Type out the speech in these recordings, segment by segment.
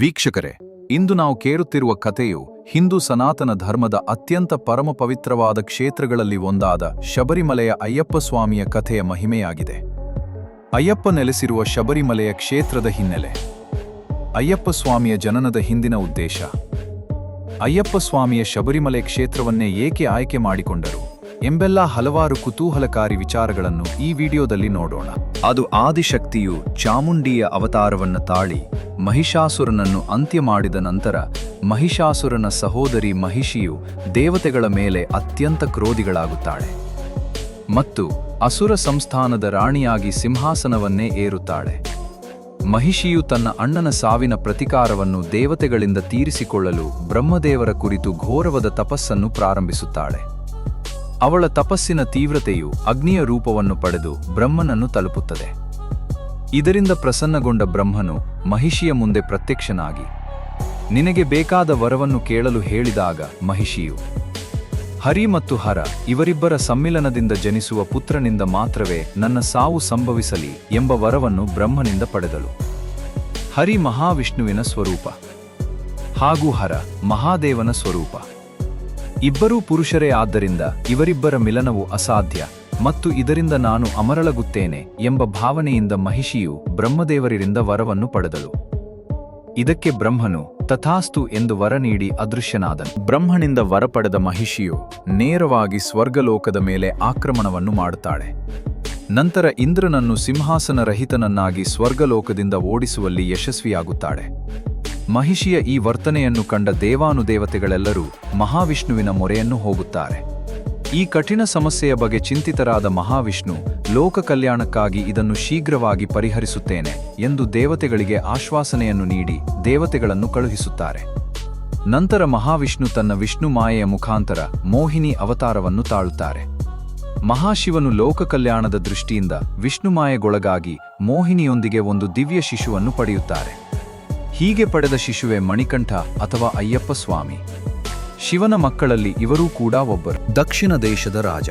ವೀಕ್ಷಕರೇ, ಇಂದು ನಾವು ಕೇಳುತ್ತಿರುವ ಕಥೆಯು ಹಿಂದೂ ಸನಾತನ ಧರ್ಮದ ಅತ್ಯಂತ ಪರಮ ಪವಿತ್ರವಾದ ಕ್ಷೇತ್ರಗಳಲ್ಲಿ ಒಂದಾದ ಶಬರಿಮಲೆಯ ಅಯ್ಯಪ್ಪ ಸ್ವಾಮಿಯ ಕಥೆಯ ಮಹಿಮೆಯಾಗಿದೆ. ಅಯ್ಯಪ್ಪ ನೆಲೆಸಿರುವ ಶಬರಿಮಲೆಯ ಕ್ಷೇತ್ರದ ಹಿನ್ನೆಲೆ. ಅಯ್ಯಪ್ಪ ಸ್ವಾಮಿಯ ಜನನದ ಹಿಂದಿನ ಉದ್ದೇಶ. ಅಯ್ಯಪ್ಪ ಸ್ವಾಮಿಯ ಶಬರಿಮಲೆ ಕ್ಷೇತ್ರವನ್ನೇ ಏಕೆ ಆಯ್ಕೆ ಮಾಡಿಕೊಂಡರು? ಎಂಬೆಲ್ಲ ಹಲವಾರು ಕುತೂಹಲಕಾರಿ ವಿಚಾರಗಳನ್ನು ಈ ವಿಡಿಯೋದಲ್ಲಿ ನೋಡೋಣ. ಅದು ಆದಿಶಕ್ತಿಯು ಚಾಮುಂಡಿಯ ಅವತಾರವನ್ನು ತಾಳಿ ಮಹಿಷಾಸುರನನ್ನು ಅಂತ್ಯ ಮಾಡಿದ ನಂತರ ಮಹಿಷಾಸುರನ ಸಹೋದರಿ ಮಹಿಷಿಯು ದೇವತೆಗಳ ಮೇಲೆ ಅತ್ಯಂತ ಕ್ರೋಧಿಗಳಾಗುತ್ತಾಳೆ ಮತ್ತು ಅಸುರ ಸಂಸ್ಥಾನದ ರಾಣಿಯಾಗಿ ಸಿಂಹಾಸನವನ್ನೇ ಏರುತ್ತಾಳೆ. ಮಹಿಷಿಯು ತನ್ನ ಅಣ್ಣನ ಸಾವಿನ ಪ್ರತಿಕಾರವನ್ನು ದೇವತೆಗಳಿಂದ ತೀರಿಸಿಕೊಳ್ಳಲು ಬ್ರಹ್ಮದೇವರ ಕುರಿತು ಘೋರವದ ತಪಸ್ಸನ್ನು ಪ್ರಾರಂಭಿಸುತ್ತಾಳೆ. ಅವಳ ತಪಸ್ಸಿನ ತೀವ್ರತೆಯು ಅಗ್ನಿಯ ರೂಪವನ್ನು ಪಡೆದು ಬ್ರಹ್ಮನನ್ನು ತಲುಪುತ್ತದೆ. ಇದರಿಂದ ಪ್ರಸನ್ನಗೊಂಡ ಬ್ರಹ್ಮನು ಮಹಿಷಿಯ ಮುಂದೆ ಪ್ರತ್ಯಕ್ಷನಾಗಿ, ನಿನಗೆ ಬೇಕಾದ ವರವನ್ನು ಕೇಳಲು ಹೇಳಿದಾಗ ಮಹಿಷಿಯು, ಹರಿ ಮತ್ತು ಹರ ಇವರಿಬ್ಬರ ಸಮ್ಮಿಲನದಿಂದ ಜನಿಸುವ ಪುತ್ರನಿಂದ ಮಾತ್ರವೇ ನನ್ನ ಸಾವು ಸಂಭವಿಸಲಿ ಎಂಬ ವರವನ್ನು ಬ್ರಹ್ಮನಿಂದ ಪಡೆದಳು. ಹರಿ ಮಹಾವಿಷ್ಣುವಿನ ಸ್ವರೂಪ ಹಾಗೂ ಹರ ಮಹಾದೇವನ ಸ್ವರೂಪ. ಇಬ್ಬರೂ ಪುರುಷರೇ ಆದ್ದರಿಂದ ಇವರಿಬ್ಬರ ಮಿಲನವು ಅಸಾಧ್ಯ ಮತ್ತು ಇದರಿಂದ ನಾನು ಅಮರಳಗುತ್ತೇನೆ ಎಂಬ ಭಾವನೆಯಿಂದ ಮಹಿಷಿಯು ಬ್ರಹ್ಮದೇವರಿಂದ ವರವನ್ನು ಪಡೆದಳು. ಇದಕ್ಕೆ ಬ್ರಹ್ಮನು ತಥಾಸ್ತು ಎಂದು ವರ ನೀಡಿ ಅದೃಶ್ಯನಾದನು. ಬ್ರಹ್ಮನಿಂದ ವರ ಪಡೆದ ಮಹಿಷಿಯು ನೇರವಾಗಿ ಸ್ವರ್ಗಲೋಕದ ಮೇಲೆ ಆಕ್ರಮಣವನ್ನು ಮಾಡುತ್ತಾಳೆ. ನಂತರ ಇಂದ್ರನನ್ನು ಸಿಂಹಾಸನರಹಿತನನ್ನಾಗಿ ಸ್ವರ್ಗಲೋಕದಿಂದ ಓಡಿಸುವಲ್ಲಿ ಯಶಸ್ವಿಯಾಗುತ್ತಾಳೆ. ಮಹಿಷಿಯ ಈ ವರ್ತನೆಯನ್ನು ಕಂಡ ದೇವಾನುದೇವತೆಗಳೆಲ್ಲರೂ ಮಹಾವಿಷ್ಣುವಿನ ಮೊರೆಯನ್ನು ಹೋಗುತ್ತಾರೆ. ಈ ಕಠಿಣ ಸಮಸ್ಯೆಯ ಬಗ್ಗೆ ಚಿಂತಿತರಾದ ಮಹಾವಿಷ್ಣು, ಲೋಕ ಕಲ್ಯಾಣಕ್ಕಾಗಿ ಇದನ್ನು ಶೀಘ್ರವಾಗಿ ಪರಿಹರಿಸುತ್ತೇನೆ ಎಂದು ದೇವತೆಗಳಿಗೆ ಆಶ್ವಾಸನೆಯನ್ನು ನೀಡಿ ದೇವತೆಗಳನ್ನು ಕಳುಹಿಸುತ್ತಾರೆ. ನಂತರ ಮಹಾವಿಷ್ಣು ತನ್ನ ವಿಷ್ಣು ಮಾಯೆಯ ಮುಖಾಂತರ ಮೋಹಿನಿ ಅವತಾರವನ್ನು ತಾಳುತ್ತಾರೆ. ಮಹಾಶಿವನು ಲೋಕ ಕಲ್ಯಾಣದ ದೃಷ್ಟಿಯಿಂದ ವಿಷ್ಣುಮಾಯೆಗೊಳಗಾಗಿ ಮೋಹಿನಿಯೊಂದಿಗೆ ಒಂದು ದಿವ್ಯ ಶಿಶುವನ್ನು ಪಡೆಯುತ್ತಾರೆ. ಹೀಗೆ ಪಡೆದ ಶಿಶುವೆ ಮಣಿಕಂಠ ಅಥವಾ ಅಯ್ಯಪ್ಪ ಸ್ವಾಮಿ. ಶಿವನ ಮಕ್ಕಳಲ್ಲಿ ಇವರೂ ಕೂಡ ಒಬ್ಬರು. ದಕ್ಷಿಣ ದೇಶದ ರಾಜ.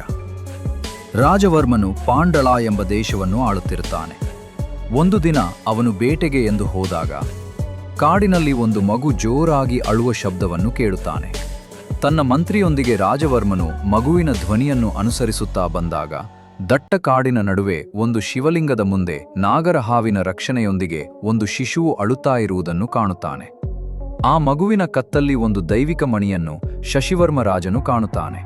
ರಾಜವರ್ಮನು ಪಾಂಡಳ ಎಂಬ ದೇಶವನ್ನು ಆಳುತ್ತಿರುತ್ತಾನೆ. ಒಂದು ದಿನ ಅವನು ಬೇಟೆಗೆ ಎಂದು ಹೋದಾಗ, ಕಾಡಿನಲ್ಲಿ ಒಂದು ಮಗು ಜೋರಾಗಿ ಅಳುವ ಶಬ್ದವನ್ನು ಕೇಳುತ್ತಾನೆ. ತನ್ನ ಮಂತ್ರಿಯೊಂದಿಗೆ ರಾಜವರ್ಮನು ಮಗುವಿನ ಧ್ವನಿಯನ್ನು ಅನುಸರಿಸುತ್ತಾ ಬಂದಾಗ ದಟ್ಟ ಕಾಡಿನ ನಡುವೆ ಒಂದು ಶಿವಲಿಂಗದ ಮುಂದೆ ನಾಗರ ಹಾವಿನ ರಕ್ಷಣೆಯೊಂದಿಗೆ ಒಂದು ಶಿಶುವು ಅಳುತ್ತಾ ಇರುವುದನ್ನು ಕಾಣುತ್ತಾನೆ. ಆ ಮಗುವಿನ ಕತ್ತಲ್ಲಿ ಒಂದು ದೈವಿಕ ಮಣಿಯನ್ನು ಶಶಿವರ್ಮ ರಾಜನು ಕಾಣುತ್ತಾನೆ.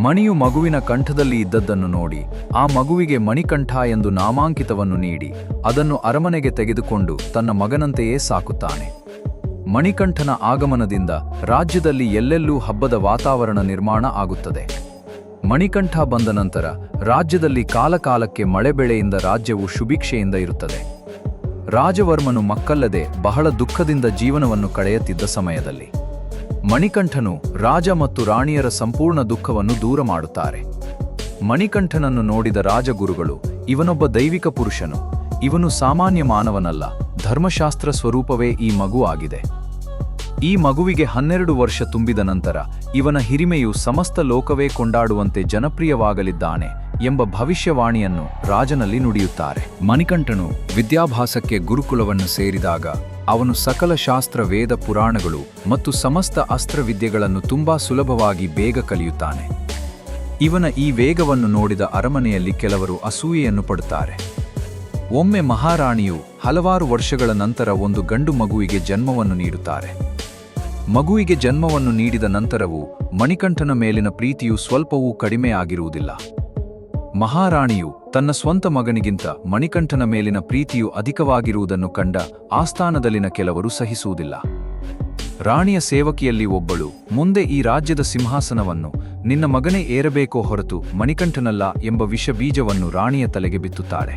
ಮಣಿಯು ಮಗುವಿನ ಕಂಠದಲ್ಲಿ ಇದ್ದದ್ದನ್ನು ನೋಡಿ, ಆ ಮಗುವಿಗೆ ಮಣಿಕಂಠ ಎಂದು ನಾಮಾಂಕಿತವನ್ನು ನೀಡಿ, ಅದನ್ನು ಅರಮನೆಗೆ ತೆಗೆದುಕೊಂಡು ತನ್ನ ಮಗನಂತೆಯೇ ಸಾಕುತ್ತಾನೆ. ಮಣಿಕಂಠನ ಆಗಮನದಿಂದ ರಾಜ್ಯದಲ್ಲಿ ಎಲ್ಲೆಲ್ಲೂ ಹಬ್ಬದ ವಾತಾವರಣ ನಿರ್ಮಾಣ ಆಗುತ್ತದೆ. ಮಣಿಕಂಠ ಬಂದ ನಂತರ ರಾಜ್ಯದಲ್ಲಿ ಕಾಲಕಾಲಕ್ಕೆ ಮಳೆ ಬೆಳೆಯಿಂದ ರಾಜ್ಯವು ಶುಭಿಕ್ಷೆಯಿಂದ ಇರುತ್ತದೆ. ರಾಜವರ್ಮನು ಮಕ್ಕಲ್ಲದೆ ಬಹಳ ದುಃಖದಿಂದ ಜೀವನವನ್ನು ಕಳೆಯುತ್ತಿದ್ದ ಸಮಯದಲ್ಲಿ. ಮಣಿಕಂಠನು ರಾಜ ಮತ್ತು ರಾಣಿಯರ ಸಂಪೂರ್ಣ ದುಃಖವನ್ನು ದೂರ ಮಾಡುತ್ತಾರೆ. ಮಣಿಕಂಠನನ್ನು ನೋಡಿದ ರಾಜಗುರುಗಳು, ಇವನೊಬ್ಬ ದೈವಿಕ ಪುರುಷನು. ಇವನು ಸಾಮಾನ್ಯ ಮಾನವನಲ್ಲ. ಧರ್ಮಶಾಸ್ತ್ರ ಸ್ವರೂಪವೇ ಈ ಮಗು ಆಗಿದೆ. ಈ ಮಗುವಿಗೆ ಹನ್ನೆರಡು ವರ್ಷ ತುಂಬಿದ ನಂತರ ಇವನ ಹಿರಿಮೆಯು ಸಮಸ್ತ ಲೋಕವೇ ಕೊಂಡಾಡುವಂತೆ ಜನಪ್ರಿಯವಾಗಲಿದ್ದಾನೆ ಎಂಬ ಭವಿಷ್ಯವಾಣಿಯನ್ನು ರಾಜನಲ್ಲಿ ನುಡಿಯುತ್ತಾರೆ. ಮಣಿಕಂಠನು ವಿದ್ಯಾಭ್ಯಾಸಕ್ಕೆ ಗುರುಕುಲವನ್ನು ಸೇರಿದಾಗ ಅವನು ಸಕಲ ಶಾಸ್ತ್ರ, ವೇದ, ಪುರಾಣಗಳು ಮತ್ತು ಸಮಸ್ತ ಅಸ್ತ್ರವಿದ್ಯೆಗಳನ್ನು ತುಂಬಾ ಸುಲಭವಾಗಿ ಬೇಗ ಕಲಿಯುತ್ತಾನೆ. ಇವನ ಈ ವೇಗವನ್ನು ನೋಡಿದ ಅರಮನೆಯಲ್ಲಿ ಕೆಲವರು ಅಸೂಯೆಯನ್ನು ಪಡುತ್ತಾರೆ. ಒಮ್ಮೆ ಮಹಾರಾಣಿಯು ಹಲವಾರು ವರ್ಷಗಳ ನಂತರ ಒಂದು ಗಂಡು ಮಗುವಿಗೆ ಜನ್ಮವನ್ನು ನೀಡುತ್ತಾರೆ. ಮಗುವಿಗೆ ಜನ್ಮವನ್ನು ನೀಡಿದ ನಂತರವೂ ಮಣಿಕಂಠನ ಮೇಲಿನ ಪ್ರೀತಿಯು ಸ್ವಲ್ಪವೂ ಕಡಿಮೆ ಆಗಿರುವುದಿಲ್ಲ. ಮಹಾರಾಣಿಯು ತನ್ನ ಸ್ವಂತ ಮಗನಿಗಿಂತ ಮಣಿಕಂಠನ ಮೇಲಿನ ಪ್ರೀತಿಯು ಅಧಿಕವಾಗಿರುವುದನ್ನು ಕಂಡ ಆಸ್ಥಾನದಲ್ಲಿನ ಕೆಲವರು ಸಹಿಸುವುದಿಲ್ಲ. ರಾಣಿಯ ಸೇವಕಿಯಲ್ಲಿ ಒಬ್ಬಳು, ಮುಂದೆ ಈ ರಾಜ್ಯದ ಸಿಂಹಾಸನವನ್ನು ನಿನ್ನ ಮಗನೇ ಏರಬೇಕೋ ಹೊರತು ಮಣಿಕಂಠನಲ್ಲ ಎಂಬ ವಿಷಬೀಜವನ್ನು ರಾಣಿಯ ತಲೆಗೆ ಬಿತ್ತುತ್ತಾಳೆ.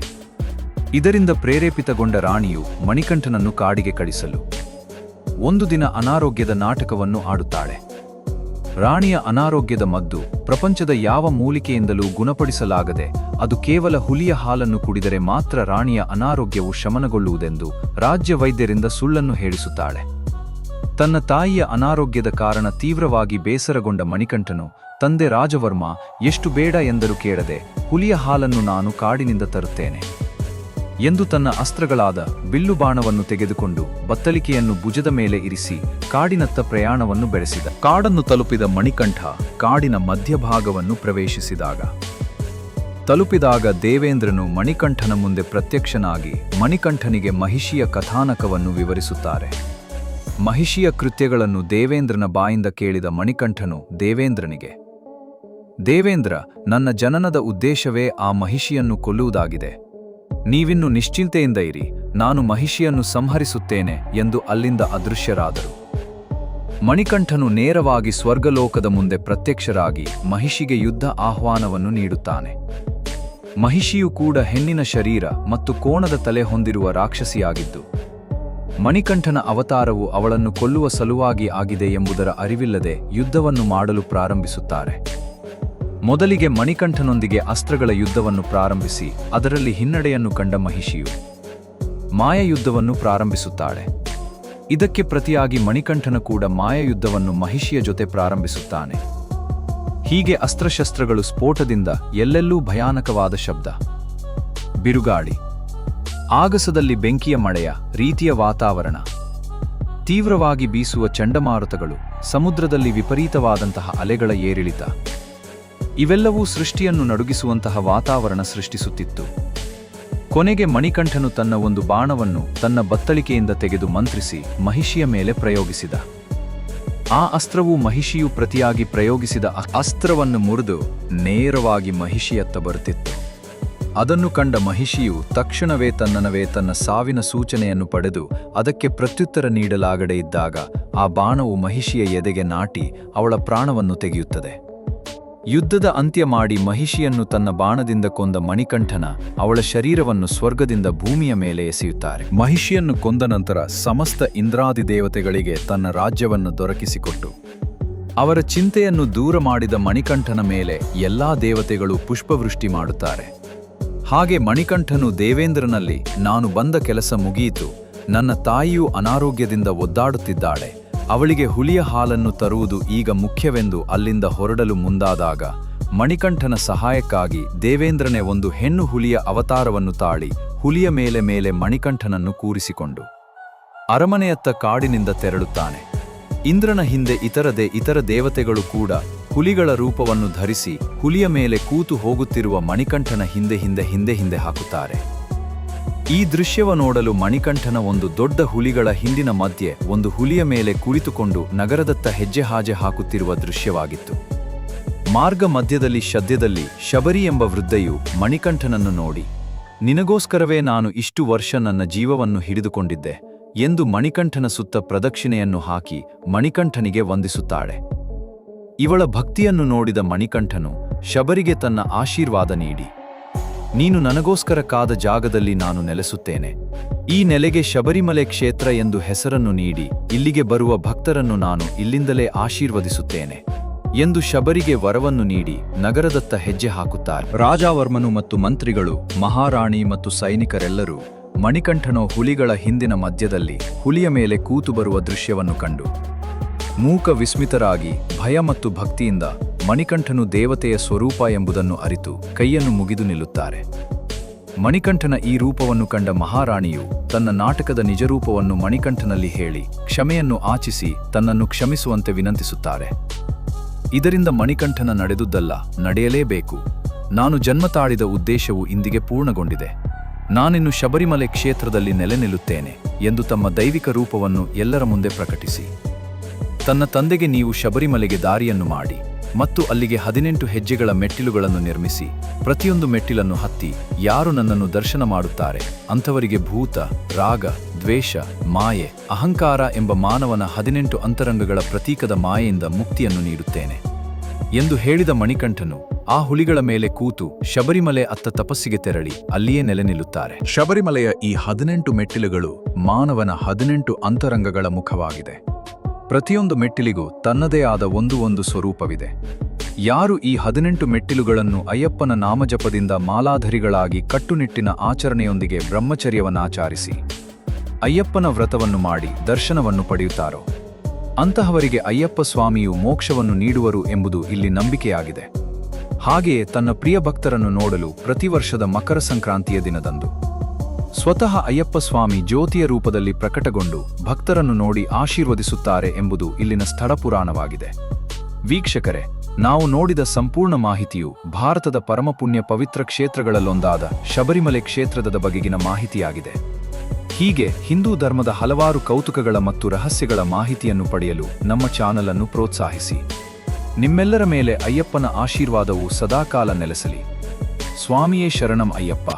ಇದರಿಂದ ಪ್ರೇರೇಪಿತಗೊಂಡ ರಾಣಿಯು ಮಣಿಕಂಠನನ್ನು ಕಾಡಿಗೆ ಕಳಿಸಲು ಒಂದು ದಿನ ಅನಾರೋಗ್ಯದ ನಾಟಕವನ್ನು ಆಡುತ್ತಾಳೆ. ರಾಣಿಯ ಅನಾರೋಗ್ಯದ ಮದ್ದು ಪ್ರಪಂಚದ ಯಾವ ಮೂಲಿಕೆಯಿಂದಲೂ ಗುಣಪಡಿಸಲಾಗದೆ ಅದು ಕೇವಲ ಹುಲಿಯ ಹಾಲನ್ನು ಕುಡಿದರೆ ಮಾತ್ರ ರಾಣಿಯ ಅನಾರೋಗ್ಯವು ಶಮನಗೊಳ್ಳುವುದೆಂದು ರಾಜ್ಯ ವೈದ್ಯರಿಂದ ಸುಳ್ಳನ್ನು ಹೇಳಿಸುತ್ತಾಳೆ. ತನ್ನ ತಾಯಿಯ ಅನಾರೋಗ್ಯದ ಕಾರಣ ತೀವ್ರವಾಗಿ ಬೇಸರಗೊಂಡ ಮಣಿಕಂಠನು, ತಂದೆ ರಾಜವರ್ಮ, ಎಷ್ಟು ಬೇಡ ಎಂದರು ಕೇಳದೆ ಹುಲಿಯ ಹಾಲನ್ನು ನಾನು ಕಾಡಿನಿಂದ ತರುತ್ತೇನೆ. ಎಂದು ತನ್ನ ಅಸ್ತ್ರಗಳಾದ ಬಿಲ್ಲು ಬಾಣವನ್ನು ತೆಗೆದುಕೊಂಡು ಬತ್ತಲಿಕೆಯನ್ನು ಭುಜದ ಮೇಲೆ ಇರಿಸಿ ಕಾಡಿನತ್ತ ಪ್ರಯಾಣವನ್ನು ಬೆಳೆಸಿದ. ಕಾಡನ್ನು ತಲುಪಿದ ಮಣಿಕಂಠ ಕಾಡಿನ ಮಧ್ಯಭಾಗವನ್ನು ಪ್ರವೇಶಿಸಿದಾಗ. ತಲುಪಿದಾಗ ದೇವೇಂದ್ರನು ಮಣಿಕಂಠನ ಮುಂದೆ ಪ್ರತ್ಯಕ್ಷನಾಗಿ ಮಣಿಕಂಠನಿಗೆ ಮಹಿಷಿಯ ಕಥಾನಕವನ್ನು ವಿವರಿಸುತ್ತಾರೆ. ಮಹಿಷಿಯ ಕೃತ್ಯಗಳನ್ನು ದೇವೇಂದ್ರನ ಬಾಯಿಂದ ಕೇಳಿದ ಮಣಿಕಂಠನು ದೇವೇಂದ್ರನಿಗೆ, ದೇವೇಂದ್ರ, ನನ್ನ ಜನನದ ಉದ್ದೇಶವೇ ಆ ಮಹಿಷಿಯನ್ನು ಕೊಲ್ಲುವುದಾಗಿದೆ. ನೀವಿನ್ನು ನಿಶ್ಚಿಂತೆಯಿಂದ ಇರಿ, ನಾನು ಮಹಿಷಿಯನ್ನು ಸಂಹರಿಸುತ್ತೇನೆ ಎಂದು ಅಲ್ಲಿಂದ ಅದೃಶ್ಯರಾದರು. ಮಣಿಕಂಠನು ನೇರವಾಗಿ ಸ್ವರ್ಗಲೋಕದ ಮುಂದೆ ಪ್ರತ್ಯಕ್ಷರಾಗಿ ಮಹಿಷಿಗೆ ಯುದ್ಧ ಆಹ್ವಾನವನ್ನು ನೀಡುತ್ತಾನೆ. ಮಹಿಷಿಯು ಕೂಡ ಹೆಣ್ಣಿನ ಶರೀರ ಮತ್ತು ಕೋಣದ ತಲೆ ಹೊಂದಿರುವ ರಾಕ್ಷಸಿಯಾಗಿದ್ದು, ಮಣಿಕಂಠನ ಅವತಾರವು ಅವಳನ್ನು ಕೊಲ್ಲುವ ಸಲುವಾಗಿ ಆಗಿದೆ ಎಂಬುದರ ಅರಿವಿಲ್ಲದೆ ಯುದ್ಧವನ್ನು ಮಾಡಲು ಪ್ರಾರಂಭಿಸುತ್ತಾರೆ. ಮೊದಲಿಗೆ ಮಣಿಕಂಠನೊಂದಿಗೆ ಅಸ್ತ್ರಗಳ ಯುದ್ಧವನ್ನು ಪ್ರಾರಂಭಿಸಿ, ಅದರಲ್ಲಿ ಹಿನ್ನಡೆಯನ್ನು ಕಂಡ ಮಹಿಷಿಯು ಮಾಯಯುದ್ಧವನ್ನು ಪ್ರಾರಂಭಿಸುತ್ತಾಳೆ. ಇದಕ್ಕೆ ಪ್ರತಿಯಾಗಿ ಮಣಿಕಂಠನ ಕೂಡ ಮಾಯಯುದ್ಧವನ್ನು ಮಹಿಷಿಯ ಜೊತೆ ಪ್ರಾರಂಭಿಸುತ್ತಾನೆ. ಹೀಗೆ ಅಸ್ತ್ರಶಸ್ತ್ರಗಳು ಸ್ಫೋಟದಿಂದ ಎಲ್ಲೆಲ್ಲೂ ಭಯಾನಕವಾದ ಶಬ್ದ. ಬಿರುಗಾಳಿ. ಆಗಸದಲ್ಲಿ ಬೆಂಕಿಯ ಮಳೆಯ ರೀತಿಯ ವಾತಾವರಣ. ತೀವ್ರವಾಗಿ ಬೀಸುವ ಚಂಡಮಾರುತಗಳು ಸಮುದ್ರದಲ್ಲಿ ವಿಪರೀತವಾದಂತಹ ಅಲೆಗಳ ಏರಿಳಿತ. ಇವೆಲ್ಲವೂ ಸೃಷ್ಟಿಯನ್ನು ನಡುಗಿಸುವಂತಹ ವಾತಾವರಣ ಸೃಷ್ಟಿಸುತ್ತಿತ್ತು. ಕೊನೆಗೆ ಮಣಿಕಂಠನು ತನ್ನ ಒಂದು ಬಾಣವನ್ನು ತನ್ನ ಬತ್ತಳಿಕೆಯಿಂದ ತೆಗೆದು ಮಂತ್ರಿಸಿ ಮಹಿಷಿಯ ಮೇಲೆ ಪ್ರಯೋಗಿಸಿದ. ಆ ಅಸ್ತ್ರವು ಮಹಿಷಿಯು ಪ್ರತಿಯಾಗಿ ಪ್ರಯೋಗಿಸಿದ ಅಸ್ತ್ರವನ್ನು ಮುರಿದು ನೇರವಾಗಿ ಮಹಿಷಿಯತ್ತ ಬರುತ್ತಿತ್ತು. ಅದನ್ನು ಕಂಡ ಮಹಿಷಿಯು ತಕ್ಷಣವೇ ತನ್ನನವೇ ತನ್ನ ಸಾವಿನ ಸೂಚನೆಯನ್ನು ಪಡೆದು ಅದಕ್ಕೆ ಪ್ರತ್ಯುತ್ತರ ನೀಡಲಾಗಡೆ ಇದ್ದಾಗ ಆ ಬಾಣವು ಮಹಿಷಿಯ ಎದೆಗೆ ನಾಟಿ ಅವಳ ಪ್ರಾಣವನ್ನು ತೆಗೆಯುತ್ತದೆ. ಯುದ್ಧದ ಅಂತ್ಯ ಮಾಡಿ ಮಹಿಷಿಯನ್ನು ತನ್ನ ಬಾಣದಿಂದ ಕೊಂದ ಮಣಿಕಂಠನ ಅವಳ ಶರೀರವನ್ನು ಸ್ವರ್ಗದಿಂದ ಭೂಮಿಯ ಮೇಲೆ ಎಸೆಯುತ್ತಾರೆ. ಮಹಿಷಿಯನ್ನು ಕೊಂದ ನಂತರ ಸಮಸ್ತ ಇಂದ್ರಾದಿ ದೇವತೆಗಳಿಗೆ ತನ್ನ ರಾಜ್ಯವನ್ನು ದೊರಕಿಸಿಕೊಟ್ಟು, ಅವರ ಚಿಂತೆಯನ್ನು ದೂರ ಮಾಡಿದ ಮಣಿಕಂಠನ ಮೇಲೆ ಎಲ್ಲಾ ದೇವತೆಗಳು ಪುಷ್ಪವೃಷ್ಟಿ ಮಾಡುತ್ತಾರೆ. ಹಾಗೆ ಮಣಿಕಂಠನು ದೇವೇಂದ್ರನಲ್ಲಿ, ನಾನು ಬಂದ ಕೆಲಸ ಮುಗಿಯಿತು, ನನ್ನ ತಾಯಿಯು ಅನಾರೋಗ್ಯದಿಂದ ಒದ್ದಾಡುತ್ತಿದ್ದಾಳೆ ಅವಳಿಗೆ ಹುಲಿಯ ಹಾಲನ್ನು ತರುವುದು ಈಗ ಮುಖ್ಯವೆಂದು ಅಲ್ಲಿಂದ ಹೊರಡಲು ಮುಂದಾದಾಗ ಮಣಿಕಂಠನ ಸಹಾಯಕ್ಕಾಗಿ ದೇವೇಂದ್ರನೇ ಒಂದು ಹೆಣ್ಣು ಹುಲಿಯ ಅವತಾರವನ್ನು ತಾಳಿ ಹುಲಿಯ ಮೇಲೆ ಮೇಲೆ ಮಣಿಕಂಠನನ್ನು ಕೂರಿಸಿಕೊಂಡು ಅರಮನೆಯತ್ತ ಕಾಡಿನಿಂದ ತೆರಳುತ್ತಾನೆ. ಇಂದ್ರನ ಹಿಂದೆ ಇತರದೆ ಇತರ ದೇವತೆಗಳು ಕೂಡ ಹುಲಿಗಳ ರೂಪವನ್ನು ಧರಿಸಿ ಹುಲಿಯ ಮೇಲೆ ಕೂತು ಹೋಗುತ್ತಿರುವ ಮಣಿಕಂಠನ ಹಿಂದೆ ಹಿಂದೆ ಹಿಂದೆ ಹಿಂದೆ ಹಾಕುತ್ತಾರೆ. ಈ ದೃಶ್ಯವ ನೋಡಲು ಮಣಿಕಂಠನ ಒಂದು ದೊಡ್ಡ ಹುಲಿಗಳ ಹಿಂದಿನ ಮಧ್ಯೆ ಒಂದು ಹುಲಿಯ ಮೇಲೆ ಕುಳಿತುಕೊಂಡು ನಗರದತ್ತ ಹೆಜ್ಜೆ ಹಾಜೆ ಹಾಕುತ್ತಿರುವ ದೃಶ್ಯವಾಗಿತ್ತು. ಮಾರ್ಗ ಮಧ್ಯದಲ್ಲಿ ಶದ್ಯದಲ್ಲಿ ಶಬರಿ ಎಂಬ ವೃದ್ಧೆಯು ಮಣಿಕಂಠನನ್ನು ನೋಡಿ, ನಿನಗೋಸ್ಕರವೇ ನಾನು ಇಷ್ಟು ವರ್ಷ ನನ್ನ ಜೀವವನ್ನು ಹಿಡಿದುಕೊಂಡಿದ್ದೆ ಎಂದು ಮಣಿಕಂಠನ ಸುತ್ತ ಪ್ರದಕ್ಷಿಣೆಯನ್ನು ಹಾಕಿ ಮಣಿಕಂಠನಿಗೆ ವಂದಿಸುತ್ತಾಳೆ. ಇವಳ ಭಕ್ತಿಯನ್ನು ನೋಡಿದ ಮಣಿಕಂಠನು ಶಬರಿಗೆ ತನ್ನ ಆಶೀರ್ವಾದ ನೀಡಿ ನೀನು ನನಗೋಸ್ಕರ ಕಾದ ಜಾಗದಲ್ಲಿ ನಾನು ನೆಲೆಸುತ್ತೇನೆ. ಈ ನೆಲೆಗೆ ಶಬರಿಮಲೆ ಕ್ಷೇತ್ರ ಎಂದು ಹೆಸರನ್ನು ನೀಡಿ, ಇಲ್ಲಿಗೆ ಬರುವ ಭಕ್ತರನ್ನು ನಾನು ಇಲ್ಲಿಂದಲೇ ಆಶೀರ್ವದಿಸುತ್ತೇನೆ ಎಂದು ಶಬರಿಗೆ ವರವನ್ನು ನೀಡಿ ನಗರದತ್ತ ಹೆಜ್ಜೆ ಹಾಕುತ್ತಾರೆ. ರಾಜಾವರ್ಮನು ಮತ್ತು ಮಂತ್ರಿಗಳು, ಮಹಾರಾಣಿ ಮತ್ತು ಸೈನಿಕರೆಲ್ಲರೂ ಮಣಿಕಂಠನೋ ಹುಲಿಗಳ ಹಿಂದಿನ ಮಧ್ಯದಲ್ಲಿ ಹುಲಿಯ ಮೇಲೆ ಕೂತು ಬರುವ ದೃಶ್ಯವನ್ನು ಕಂಡು, ಮೂಕ ವಿಸ್ಮಿತರಾಗಿ ಭಯ ಮತ್ತು ಭಕ್ತಿಯಿಂದ ಮಣಿಕಂಠನು ದೇವತೆಯ ಸ್ವರೂಪ ಎಂಬುದನ್ನು ಅರಿತು ಕೈಯನ್ನು ಮುಗಿದು ನಿಲ್ಲುತ್ತಾರೆ. ಮಣಿಕಂಠನ ಈ ರೂಪವನ್ನು ಕಂಡ ಮಹಾರಾಣಿಯು ತನ್ನ ನಾಟಕದ ನಿಜರೂಪವನ್ನು ಮಣಿಕಂಠನಲ್ಲಿ ಹೇಳಿ ಕ್ಷಮೆಯನ್ನು ಆಚಿಸಿ ತನ್ನನ್ನು ಕ್ಷಮಿಸುವಂತೆ ವಿನಂತಿಸುತ್ತಾರೆ. ಇದರಿಂದ ಮಣಿಕಂಠನ ನಡೆದುದಲ್ಲ ನಡೆಯಲೇಬೇಕು. ನಾನು ಜನ್ಮ ತಾಳಿದ ಉದ್ದೇಶವು ಇಂದಿಗೆ ಪೂರ್ಣಗೊಂಡಿದೆ. ನಾನಿನ್ನು ಶಬರಿಮಲೆ ಕ್ಷೇತ್ರದಲ್ಲಿ ನೆಲೆ ನಿಲ್ಲುತ್ತೇನೆ ಎಂದು ತಮ್ಮ ದೈವಿಕ ರೂಪವನ್ನು ಎಲ್ಲರ ಮುಂದೆ ಪ್ರಕಟಿಸಿ. ತನ್ನ ತಂದೆಗೆ ನೀವು ಶಬರಿಮಲೆಗೆ ದಾರಿಯನ್ನು ಮಾಡಿ. ಮತ್ತು ಅಲ್ಲಿಗೆ ಹದಿನೆಂಟು ಹೆಜ್ಜೆಗಳ ಮೆಟ್ಟಿಲುಗಳನ್ನು ನಿರ್ಮಿಸಿ, ಪ್ರತಿಯೊಂದು ಮೆಟ್ಟಿಲನ್ನು ಹತ್ತಿ ಯಾರು ನನ್ನನ್ನು ದರ್ಶನ ಮಾಡುತ್ತಾರೆ? ಅಂಥವರಿಗೆ ಭೂತ, ರಾಗ, ದ್ವೇಷ, ಮಾಯೆ, ಅಹಂಕಾರ ಎಂಬ ಮಾನವನ ಹದಿನೆಂಟು ಅಂತರಂಗಗಳ ಪ್ರತೀಕದ ಮಾಯೆಯಿಂದ ಮುಕ್ತಿಯನ್ನು ನೀಡುತ್ತೇನೆ. ಎಂದು ಹೇಳಿದ ಮಣಿಕಂಠನು, ಆ ಹುಲಿಗಳ ಮೇಲೆ ಕೂತು ಶಬರಿಮಲೆ ಅತ್ತ ತಪಸ್ಸಿಗೆ ತೆರಳಿ, ಅಲ್ಲಿಯೇ ನೆಲೆ ನಿಲ್ಲುತ್ತಾರೆ. ಶಬರಿಮಲೆಯ ಈ ಹದಿನೆಂಟು ಮೆಟ್ಟಿಲುಗಳು ಮಾನವನ ಹದಿನೆಂಟು ಅಂತರಂಗಗಳ ಮುಖವಾಗಿದೆ. ಪ್ರತಿಯೊಂದು ಮೆಟ್ಟಿಲಿಗೂ ತನ್ನದೇ ಆದ ಒಂದು ಒಂದು ಸ್ವರೂಪವಿದೆ. ಯಾರು ಈ ಹದಿನೆಂಟು ಮೆಟ್ಟಿಲುಗಳನ್ನು ಅಯ್ಯಪ್ಪನ ನಾಮಜಪದಿಂದ ಮಾಲಾಧರಿಗಳಾಗಿ ಕಟ್ಟುನಿಟ್ಟಿನ ಆಚರಣೆಯೊಂದಿಗೆ ಬ್ರಹ್ಮಚರ್ಯವನ್ನಾಚಾರಿಸಿ, ಅಯ್ಯಪ್ಪನ ವ್ರತವನ್ನು ಮಾಡಿ ದರ್ಶನವನ್ನು ಪಡೆಯುತ್ತಾರೋ? ಅಂತಹವರಿಗೆ ಅಯ್ಯಪ್ಪ ಸ್ವಾಮಿಯು ಮೋಕ್ಷವನ್ನು ನೀಡುವರು ಎಂಬುದು ಇಲ್ಲಿ ನಂಬಿಕೆಯಾಗಿದೆ. ಹಾಗೆಯೇ ತನ್ನ ಪ್ರಿಯ ಭಕ್ತರನ್ನು ನೋಡಲು ಪ್ರತಿ ವರ್ಷದ ಮಕರ ಸಂಕ್ರಾಂತಿಯ ದಿನದಂದು. ಸ್ವತಃ ಅಯ್ಯಪ್ಪ ಸ್ವಾಮಿ ಜ್ಯೋತಿಯ ರೂಪದಲ್ಲಿ ಪ್ರಕಟಗೊಂಡು ಭಕ್ತರನ್ನು ನೋಡಿ ಆಶೀರ್ವದಿಸುತ್ತಾರೆ ಎಂಬುದು ಇಲ್ಲಿನ ಸ್ಥಳ ಪುರಾಣವಾಗಿದೆ. ವೀಕ್ಷಕರೇ, ನಾವು ನೋಡಿದ ಸಂಪೂರ್ಣ ಮಾಹಿತಿಯು ಭಾರತದ ಪರಮಪುಣ್ಯ ಪವಿತ್ರ ಕ್ಷೇತ್ರಗಳಲ್ಲೊಂದಾದ ಶಬರಿಮಲೆ ಕ್ಷೇತ್ರದ ಬಗೆಗಿನ ಮಾಹಿತಿಯಾಗಿದೆ. ಹೀಗೆ ಹಿಂದೂ ಧರ್ಮದ ಹಲವಾರು ಕೌತುಕಗಳ ಮತ್ತು ರಹಸ್ಯಗಳ ಮಾಹಿತಿಯನ್ನು ಪಡೆಯಲು ನಮ್ಮ ಚಾನಲ್ ಅನ್ನು ಪ್ರೋತ್ಸಾಹಿಸಿ. ನಿಮ್ಮೆಲ್ಲರ ಮೇಲೆ ಅಯ್ಯಪ್ಪನ ಆಶೀರ್ವಾದವು ಸದಾಕಾಲ ನೆಲೆಸಲಿ. ಸ್ವಾಮಿಯೇ ಶರಣಂ ಅಯ್ಯಪ್ಪ.